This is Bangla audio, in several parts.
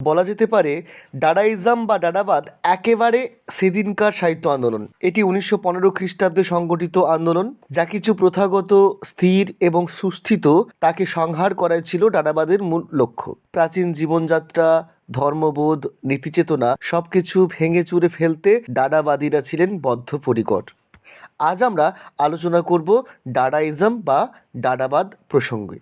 বলা যেতে পারে ডাডাইজম বা ডাডাবাদ একেবারে সেদিনকার সাহিত্য আন্দোলন। এটি উনিশশো পনেরো খ্রিস্টাব্দে সংগঠিত আন্দোলন, যা কিছু প্রথাগত, স্থির এবং সুস্থিত তাকে সংহার করাই ছিল ডাডাবাদের মূল লক্ষ্য। প্রাচীন জীবনযাত্রা, ধর্মবোধ, নীতিচেতনা সবকিছু ভেঙে চুরে ফেলতে ডাডাবাদীরা ছিলেন বদ্ধপরিকর। আজ আমরা আলোচনা করব ডাডাইজম বা ডাডাবাদ প্রসঙ্গে।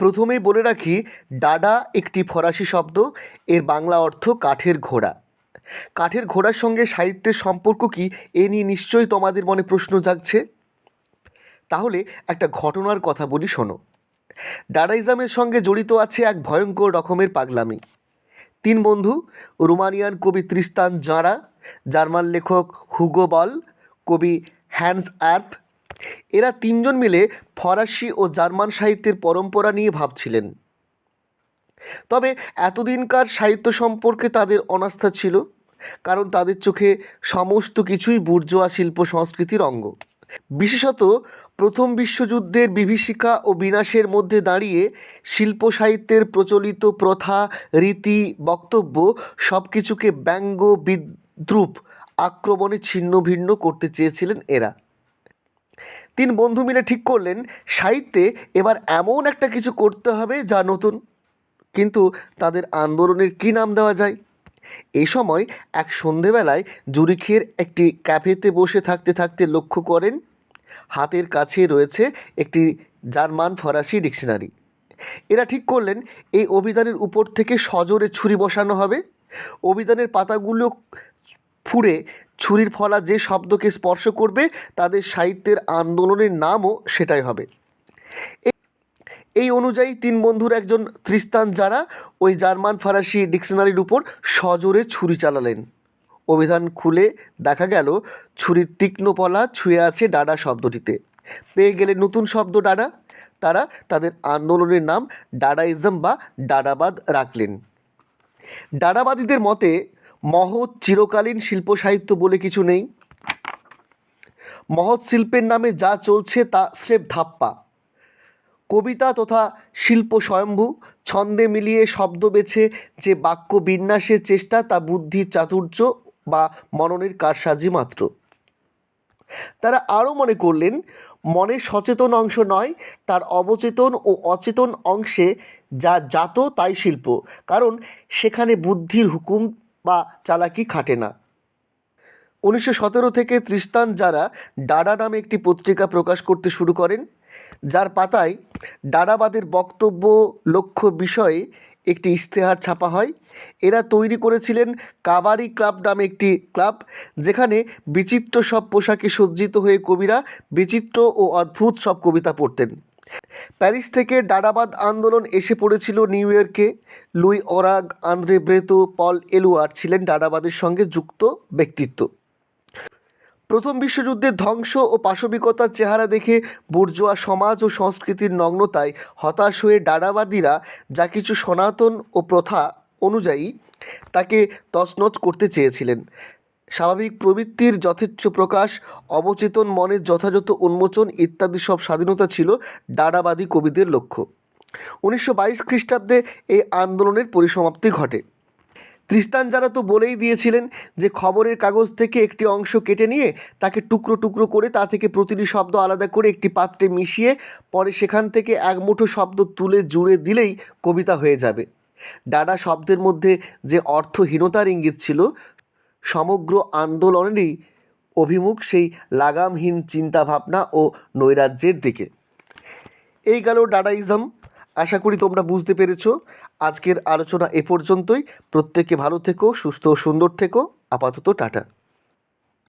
প্রথমেই বলে রাখি, ডাডা একটি ফরাসি শব্দ, এর বাংলা অর্থ কাঠের ঘোড়া কাঠের ঘোড়ার সঙ্গে সাহিত্যের সম্পর্ক কি, এ নিয়ে নিশ্চয়ই তোমাদের মনে প্রশ্ন জাগছে? তাহলে একটা ঘটনার কথা বলি, শোনো। ডাডাইজমের সঙ্গে জড়িত আছে এক ভয়ঙ্কর রকমের পাগলামি। তিন বন্ধু, রোমানিয়ান কবি ত্রিস্তান জাঁরা, জার্মান লেখক হুগো বল, কবি হ্যান্স অ্যার্থ এরা তিনজন মিলে ফরাসি ও জার্মান সাহিত্যের পরম্পরা নিয়ে ভাবছিলেন। তবে এতদিনকার সাহিত্য সম্পর্কে তাদের অনাস্থা ছিল, কারণ তাদের চোখে সমস্ত কিছুই বুর্জোয়া শিল্প সংস্কৃতির অঙ্গ। বিশেষত প্রথম বিশ্বযুদ্ধের বিভীষিকা ও বিনাশের মধ্যে দাঁড়িয়ে শিল্প সাহিত্যের প্রচলিত প্রথা, রীতি, বক্তব্য সব কিছুকে ব্যঙ্গ, বিদ্রুপ, আক্রমণে ছিন্ন ভিন্ন করতে চেয়েছিলেন এরা। তিন বন্ধু মিলে ঠিক করলেন, সাহিত্যে এবার এমন একটা কিছু করতে হবে যা নতুন। কিন্তু তাদের আন্দোলনের কী নাম দেওয়া যায়? এই সময় এক সন্ধেবেলায় জুরিখের একটি ক্যাফেতে বসে থাকতে থাকতে লক্ষ্য করেন, হাতের কাছে রয়েছে একটি জার্মান ফরাসি ডিকশনারি। এরা ঠিক করলেন, এই অভিধানের উপর থেকে সজোরে ছুরি বসানো হবে। অভিধানের পাতাগুলো ফুঁড়ে ছুরির ফলা যে শব্দকে স্পর্শ করবে, তাদের সাহিত্যের আন্দোলনের নামও সেটাই হবে। এই অনুযায়ী তিন বন্ধুর একজন ত্রিস্তান যারা, ওই জার্মান ফরাসি ডিকশনারির উপর সজোরে ছুরি চালালেন। অভিধান খুলে দেখা গেল, ছুরির তীক্ষ্ণ পলা ছুঁয়ে আছে ডাডা শব্দটিতে। পেয়ে গেলে নতুন শব্দ ডাডা। তারা তাদের আন্দোলনের নাম ডাডাইজম বা ডাডাবাদ রাখলেন। ডাডাবাদীদের মতে মহৎ চিরকালীন শিল্প সাহিত্য বলে কিছু নেই। মহৎ শিল্পের নামে যা চলছে তা স্রেফ ধাপ্পা। কবিতা তথা শিল্প স্বয়ম্ভু, ছন্দে মিলিয়ে শব্দ বেছে যে বাক্য বিন্যাসের চেষ্টা, তা বুদ্ধির চাতুর্য বা মননের কারসাজি মাত্র। তারা আরও মনে করলেন মনের সচেতন অংশ নয়, তার অবচেতন ও অচেতন অংশে যা জাত তাই শিল্প। কারণ সেখানে বুদ্ধির হুকুম বা চালাকি খাটে না। উনিশশো সতেরো থেকে ত্রিস্তান যারা ডাডা নামে একটি পত্রিকা প্রকাশ করতে শুরু করেন, যার পাতায় ডাডাবাদের বক্তব্য, লক্ষ্য বিষয়ে একটি ইশতেহার ছাপা হয়, এরা তৈরি করেছিলেন কাবারি ক্লাব নামে একটি ক্লাব, যেখানে বিচিত্র সব পোশাকে সজ্জিত হয়ে কবিরা বিচিত্র ও অদ্ভুত সব কবিতা পড়তেন। প্যারিস থেকে ডাডাবাদ আন্দোলন এসে পড়েছিল নিউ ইয়র্কে। লুই ওরাগ আন্দ্রে ব্রেতো, পল এলুয়ার ছিলেন ডাডাবাদের সঙ্গে যুক্ত ব্যক্তিত্ব। প্রথম বিশ্বযুদ্ধের ধ্বংস ও পাশবিকতার চেহারা দেখে বুর্জোয়া সমাজ ও সংস্কৃতির নগ্নতায় হতাশ হয়ে ডাডাবাদীরা যা কিছু সনাতন ও প্রথা অনুযায়ী তাকে তছনছ করতে চেয়েছিলেন। স্বাভাবিক প্রবৃত্তির যথেচ্ছ প্রকাশ, অবচেতন মনের যথাযথ উন্মোচন ইত্যাদি সব স্বাধীনতা ছিল ডাডাবাদী কবিদের লক্ষ্য। উনিশশো বাইশ খ্রিস্টাব্দে এই আন্দোলনের পরিসমাপ্তি ঘটে। ত্রিস্তান যারা তো বলেই দিয়েছিলেন যে খবরের কাগজ থেকে একটি অংশ কেটে নিয়ে তাকে টুকরো টুকরো করে তা থেকে প্রতিটি শব্দ আলাদা করে একটি পাত্রে মিশিয়ে পরে সেখান থেকে এক মুঠো শব্দ তুলে জুড়ে দিলেই কবিতা হয়ে যাবে। ডাডা শব্দের মধ্যে যে অর্থহীনতার ইঙ্গিত ছিল সমগ্র আন্দোলনেরই অভিমুখ সেই লাগামহীন চিন্তাভাবনা ও নৈরাজ্যের দিকে। এই গেল ডাডাইজম। আশা করি তোমরা বুঝতে পেরেছ। আজকের আলোচনা এ পর্যন্তই। প্রত্যেকে ভালো থেকো, সুস্থ ও সুন্দর থেকো। আপাতত টাটা।